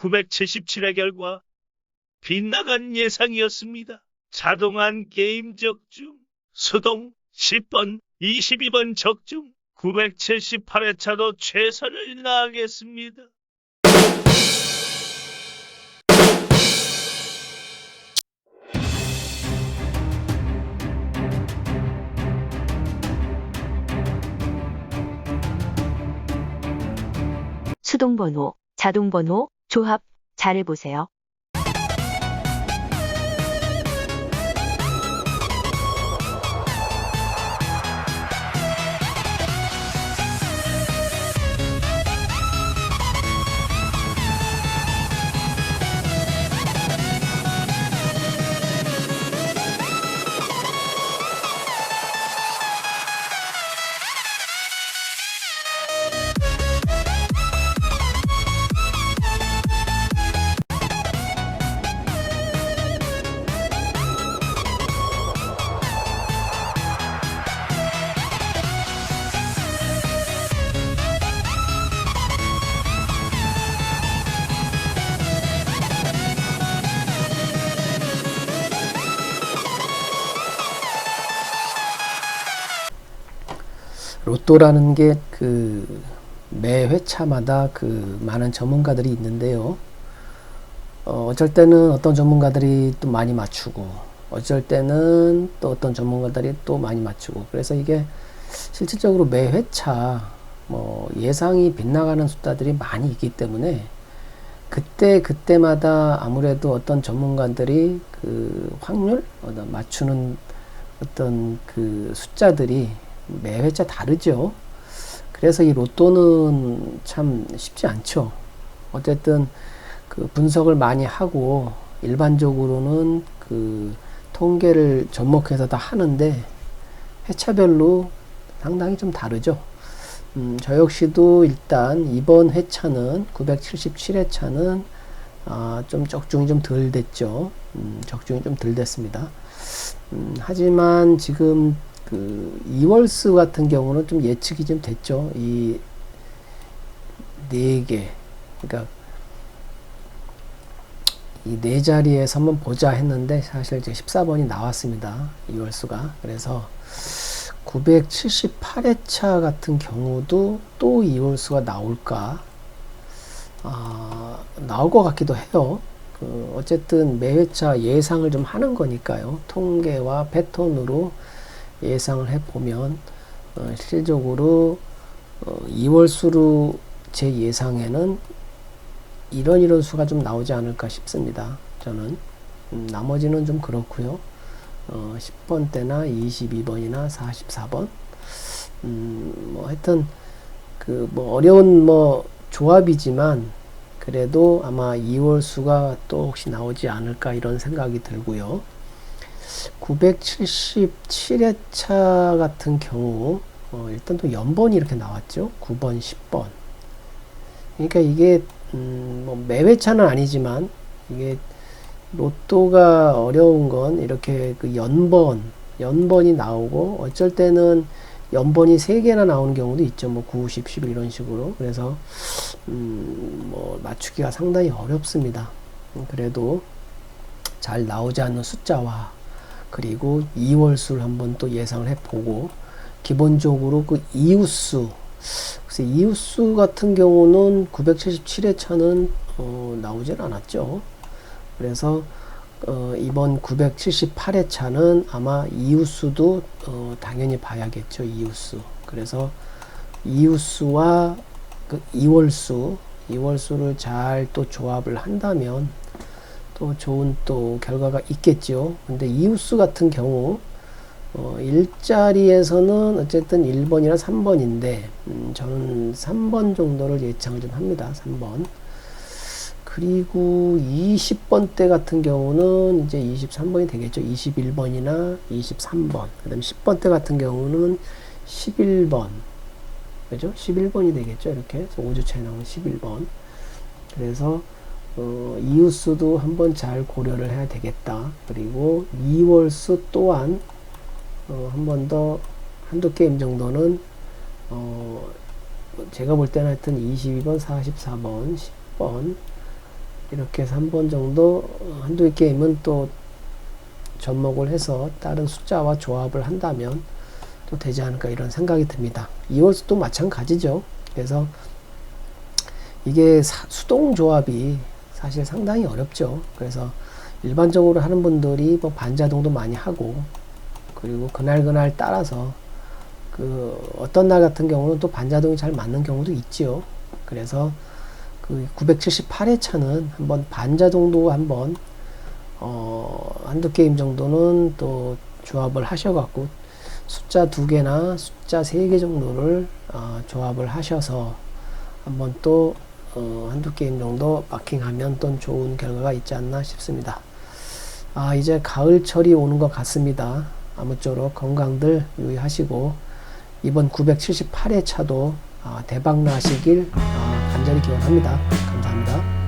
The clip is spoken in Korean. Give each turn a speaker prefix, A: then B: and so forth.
A: 977의 결과 빗나간 예상이었습니다. 자동안 게임 적중, 수동 10번, 22번 적중, 978회차도 최선을 다하겠습니다.
B: 수동번호, 자동번호, 조합, 잘해보세요.
C: 로또라는 게 그 매 회차마다 그 많은 전문가들이 있는데요. 어, 어쩔 때는 어떤 전문가들이 또 많이 맞추고, 어쩔 때는 또 어떤 전문가들이 또 많이 맞추고, 그래서 이게 실질적으로 매 회차 뭐 예상이 빗나가는 숫자들이 많이 있기 때문에 그때 그때마다 아무래도 어떤 전문가들이 그 확률 어떤 맞추는 어떤 그 숫자들이 매 회차 다르죠. 그래서 이 로또는 참 쉽지 않죠. 어쨌든 그 분석을 많이 하고 일반적으로는 그 통계를 접목해서 다 하는데 회차별로 상당히 좀 다르죠. 음, 저 역시도 일단 이번 회차는 977회차는 아, 좀 적중이 좀 덜 됐죠. 음, 적중이 좀 덜 됐습니다. 음, 하지만 지금 그 2월수 같은 경우는 좀 예측이 좀 됐죠. 이 네 개. 그러니까 이 네 자리에서 한번 보자 했는데 사실 이제 14번이 나왔습니다. 2월수가. 그래서 978회차 같은 경우도 또 2월수가 나올까? 아, 나올 것 같기도 해요. 그 어쨌든 매 회차 예상을 좀 하는 거니까요. 통계와 패턴으로 예상을 해보면 어, 실질적으로 어, 2월 수로 제 예상에는 이런 이런 수가 좀 나오지 않을까 싶습니다. 저는 음, 나머지는 좀 그렇고요. 어, 10번 때나 22번이나 44번 음, 뭐 하여튼 그 뭐 어려운 뭐 조합이지만 그래도 아마 2월 수가 또 혹시 나오지 않을까 이런 생각이 들고요. 977회차 같은 경우 어, 일단 또 연번이 이렇게 나왔죠. 9번, 10번. 그러니까 이게 음, 뭐 매회차는 아니지만 이게 로또가 어려운 건 이렇게 그 연번, 연번이 나오고 어쩔 때는 연번이 3개나 나오는 경우도 있죠. 뭐 9, 10, 11 이런 식으로. 그래서 음, 뭐 맞추기가 상당히 어렵습니다. 음, 그래도 잘 나오지 않는 숫자와 그리고 이월수를 한번 또 예상을 해보고 기본적으로 그 이웃수 그래서 이웃수 같은 경우는 977회차는 어, 나오질 않았죠. 그래서 어, 이번 978회차는 아마 이웃수도 어, 당연히 봐야겠죠. 이웃수. 그래서 이웃수와 그 이월수, 이월수를 잘 또 조합을 한다면 또 좋은 또 결과가 있겠죠. 근데 이웃수 같은 경우 어, 일자리에서는 어쨌든 1번이나 3번인데 음, 저는 3번 정도를 예상을 좀 합니다. 3번. 그리고 20번 대 같은 경우는 이제 23번이 되겠죠. 21번이나 23번. 그 다음에 10번 대 같은 경우는 11번. 그죠? 11번이 되겠죠. 이렇게. 5주 차이 나오면 11번. 그래서 어, 이웃수도 한번 잘 고려를 해야 되겠다. 그리고 2월수 또한 어, 한번 더 한두 게임 정도는 어, 제가 볼 때는 하여튼 22번, 44번, 10번 이렇게 해서 한 번 정도 어, 한두 게임은 또 접목을 해서 다른 숫자와 조합을 한다면 또 되지 않을까 이런 생각이 듭니다. 2월수도 마찬가지죠. 그래서 이게 사- 수동 조합이 사실 상당히 어렵죠. 그래서 일반적으로 하는 분들이 뭐 반자동도 많이 하고 그리고 그날 그날 따라서 그 어떤 날 같은 경우는 또 반자동이 잘 맞는 경우도 있지요. 그래서 그 978회 차는 한번 반자동도 한번 어 한두 게임 정도는 또 조합을 하셔갖고 숫자 두 개나 숫자 세 개 정도를 어, 조합을 하셔서 한번 또 어, 한두 게임 정도 마킹하면 또 좋은 결과가 있지 않나 싶습니다. 아 이제 가을철이 오는 것 같습니다. 아무쪼록 건강들 유의하시고 이번 978회 차도 아, 대박 나시길 아, 간절히 기원합니다. 감사합니다.